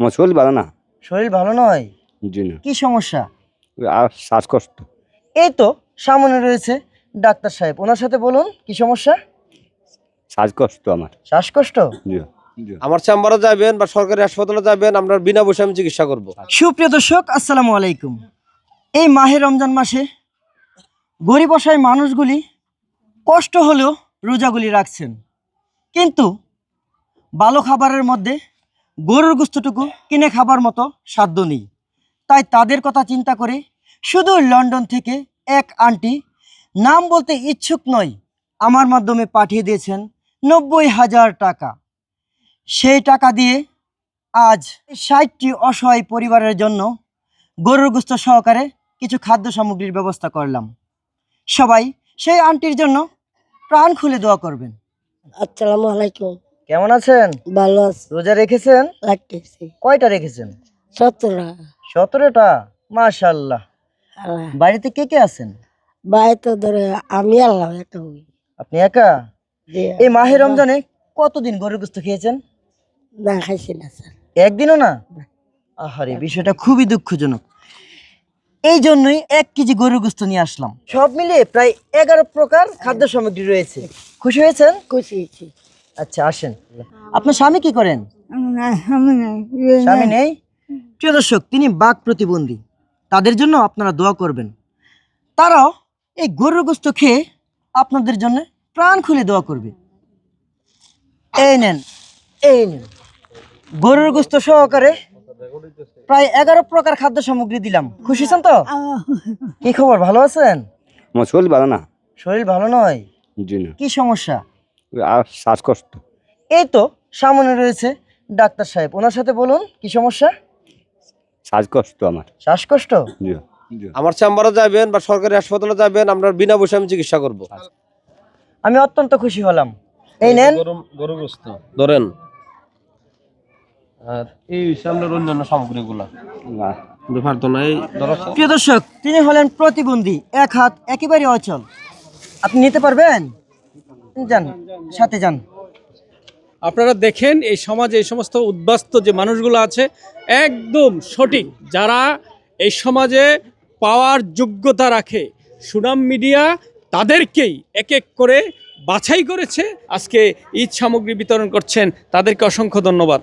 আমার শরীর ভালো না। শরীর ভালো নয়? জি না। কি সমস্যা? আর শ্বাসকষ্ট। এই তো সামনে রয়েছে ডাক্তার সাহেব। ওনার সাথে বলুন কি সমস্যা? শ্বাসকষ্ট আমার। শ্বাসকষ্ট? জি জি। আমার চেম্বারে যাবেন বা সরকারি হাসপাতালে যাবেন আমরা বিনা পয়সা আমি চিকিৎসা করব। সুপ্রিয় দর্শক আসসালামু আলাইকুম। এই মাহে রমজান মাসে গরিব অসহায় মানুষগুলি কষ্ট হলেও রোজাগুলি রাখছেন। কিন্তু ভালো খাবারের মধ্যে গরুর গুস্তটুকু কিনে খাবার মতো সাধ্য নেই। তাই তাদের কথা চিন্তা করে শুধু লন্ডন থেকে এক আন্টি নাম বলতে ইচ্ছুক নয়, আমার মাধ্যমে পাঠিয়ে দিয়েছেন নব্বই হাজার টাকা। সেই টাকা দিয়ে আজ ষাটটি অসহায় পরিবারের জন্য গরুর গুস্ত সহকারে কিছু খাদ্য সামগ্রীর ব্যবস্থা করলাম। সবাই সেই আন্টির জন্য প্রাণ খুলে দোয়া করবেন। আসসালামু আলাইকুম। কেমন আছেন? ভালো আছি। রোজা রেখেছেন? লাগতেছি কয়টা রেখেছেন? সতেরো সতেরোটা? মাশাল্লাহ বাড়িতে কে কে আছেন? ভাই তো ধরে আমি আল্লাহ একটা হই আপনি একা? এই মাহে রমজানে কতদিন গরুর গোস্ত খেয়েছেন? না খাইছি না স্যার। একদিনও না? আহারে বিষয়টা খুবই দুঃখজনক। এই জন্যই এক কেজি গরুর গোস্ত নিয়ে আসলাম। সব মিলিয়ে প্রায় এগারো প্রকার খাদ্য সামগ্রী রয়েছে। খুশি হয়েছেন? খুশি হয়েছি। আচ্ছা আসেন। আপনার স্বামী কি করেন? স্বামী নেই? প্রিয় দর্শক তিনি বাঘ প্রতিবন্ধী। তাদের জন্য আপনারা দোয়া করবেন। তারাও এই গরুর গোস্ত খেয়ে আপনাদের জন্য প্রাণ খুলে দোয়া করবে। এই নেন এই নেন। গরুর গোস্ত সহকারে প্রায় এগারো প্রকার খাদ্য সামগ্রী দিলাম। খুশি হয়েছেন তো? কি খবর ভালো আছেন? আমার শরীর ভালো না। শরীর ভালো নয়? কি সমস্যা? আর শ্বাসকষ্ট। এই তো সামনে রয়েছে ডাক্তার সাহেব। ওনার সাথে বলুন কি সমস্যা? শ্বাসকষ্ট আমার। শ্বাসকষ্ট? আমার চেম্বারে যাবেন বা সরকারি হাসপাতালে যাবেন আমরা বিনা পয়সা আমি চিকিৎসা করব। আমি অত্যন্ত খুশি হলাম। এই নেন। গরু গোস্ত ধরেন। আর এই সামনের অন্যান্য সামগ্রীগুলা। প্রিয় দর্শক তিনি হলেন প্রতিবন্ধী এক হাত একেবারে অচল। আপনি নিতে পারবেন? যান সাথে যান। আপনারা দেখেন এই সমাজে এই সমস্ত উদ্বাস্ত যে মানুষগুলো আছে একদম সঠিক। যারা এই সমাজে পাওয়ার যোগ্যতা রাখে সুনাম মিডিয়া তাদেরকেই এক এক করে বাছাই করেছে। আজকে ঈদ সামগ্রী বিতরণ করছেন তাদেরকে অসংখ্য ধন্যবাদ।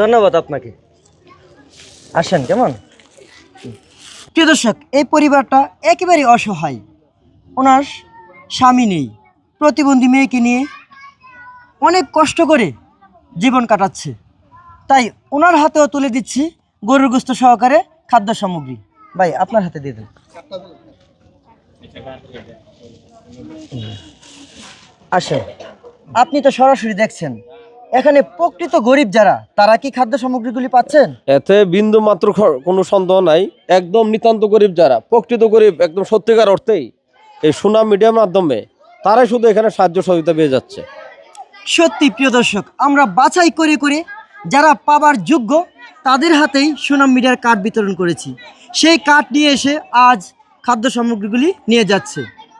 ধন্যবাদ আপনাকে। আসেন কেমন? প্রিয় দর্শক এই পরিবারটা একেবারে অসহায়। ওনার স্বামী নেই। প্রতিবন্ধী মেয়েকে নিয়ে অনেক কষ্ট করে জীবন কাটাচ্ছে। তাই ওনার হাতেও তুলে দিচ্ছি গরুর গোস্ত সহকারে খাদ্য সামগ্রী। ভাই, আপনার হাতে দিয়ে দেন। আসেন। আপনি তো সরাসরি দেখছেন। এখানে প্রকৃত গরিব যারা, তারা কি খাদ্য সামগ্রীগুলি পাচ্ছেন? এতে বিন্দু মাত্র কোনো সন্দেহ নাই। একদম নিতান্ত গরিব যারা, প্রকৃত গরিব, একদম সত্যিকার অর্থেই। এই সুনাম মিডিয়ার মাধ্যমে তারাই শুধু এখানে সাহায্য সহযোগিতা পেয়ে যাচ্ছে। সত্যি প্রিয় দর্শক, আমরা বাছাই করে করে যারা পাবার যোগ্য, তাদের হাতেই সুনাম মিডিয়ার কার্ড বিতরণ করেছি। সেই কার্ড নিয়ে এসে আজ খাদ্য সামগ্রীগুলি নিয়ে যাচ্ছে।